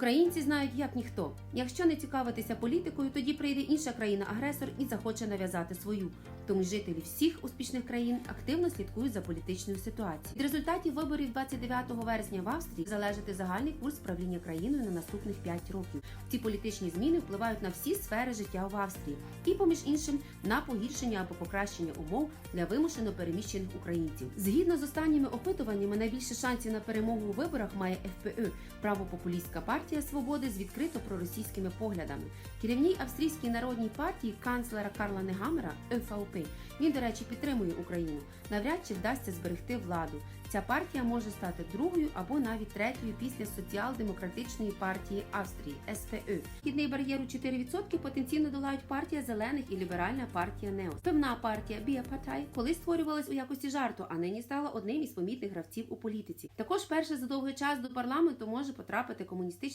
Українці знають як ніхто. Якщо не цікавитися політикою, тоді прийде інша країна-агресор і захоче нав'язати свою. Тому жителі всіх успішних країн активно слідкують за політичною ситуацією. Від результатів виборів 29 вересня в Австрії залежить загальний курс правління країною на наступних 5 років. Ці політичні зміни впливають на всі сфери життя в Австрії, і, поміж іншим, на погіршення або покращення умов для вимушено переміщених українців. Згідно з останніми опитуваннями, найбільше шансів на перемогу у виборах має ФПÖ – правопопулістська партія свободи з відкрито проросійськими поглядами. Керівній австрійській народній партії канцлера Карла Негамера ÖVP. Він, до речі, підтримує Україну. Навряд чи вдасться зберегти владу. Ця партія може стати другою або навіть третьою після соціал-демократичної партії Австрії СПÖ. Хідний бар'єр у 4% потенційно долають партія зелених і ліберальна партія Неос. Певна партія Біапатай колись створювалась у якості жарту, а нині стала одним із помітних гравців у політиці. Також перше за довгий час до парламенту може потрапити комуністична